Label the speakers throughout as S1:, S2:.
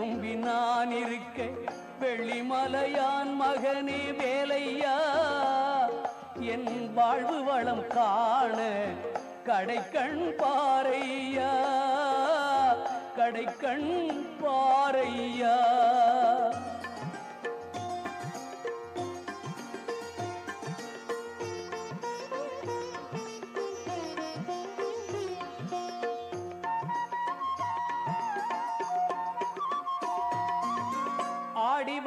S1: நம்பி நான் இருக்க வெள்ளிமலையான் மகனே வேலையா? என் வாழ்வு வளம் காண கடைக்கண் பாறையா? கடைக்கண் பாறையா?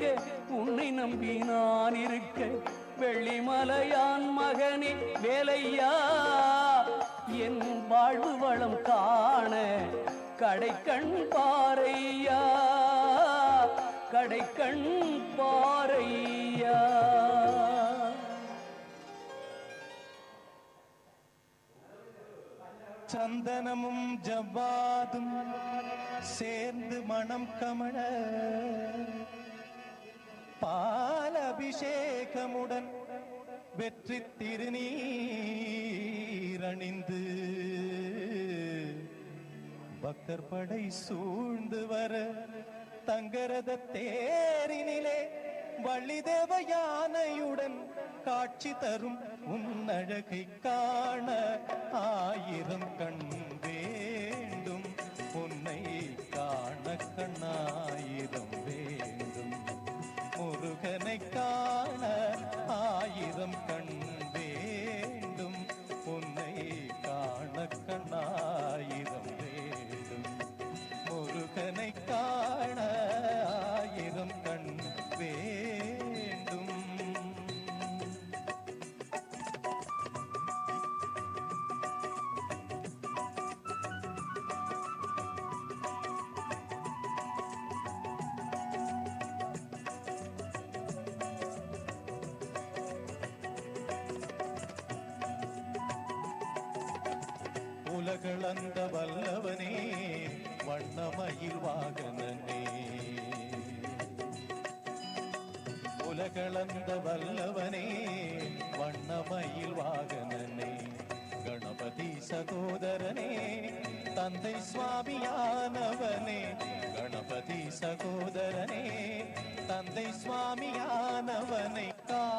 S1: இருக்க உன்னை நம்பி நான் இருக்க வெள்ளிமலையான் மகனே வேலையா? என் வாழ்வு வளம் காண கடைக்கண் பாறையா? கடைக்கண் பாறையா?
S2: சந்தனமும் ஜவ்வாதும் சேர்ந்து மனம் கமழ பால் அபிஷேகமுடன் வெற்றி திருநீரணிந்து பக்தர் படை சூழ்ந்து வர தங்கரத தேரினிலே வள்ளிதேவ யானையுடன் காட்சி தரும் உன்னழகை காண ஆயிரம் கண் உலகளந்த வல்லவனே வண்ணமயில் வாகனனே. உலகளந்த வல்லவனே வண்ணமயில் வாகனனே. கணபதி சகோதரனே தந்தை சுவாமியானவனே. கணபதி சகோதரனே தந்தை சுவாமியானவனை. கா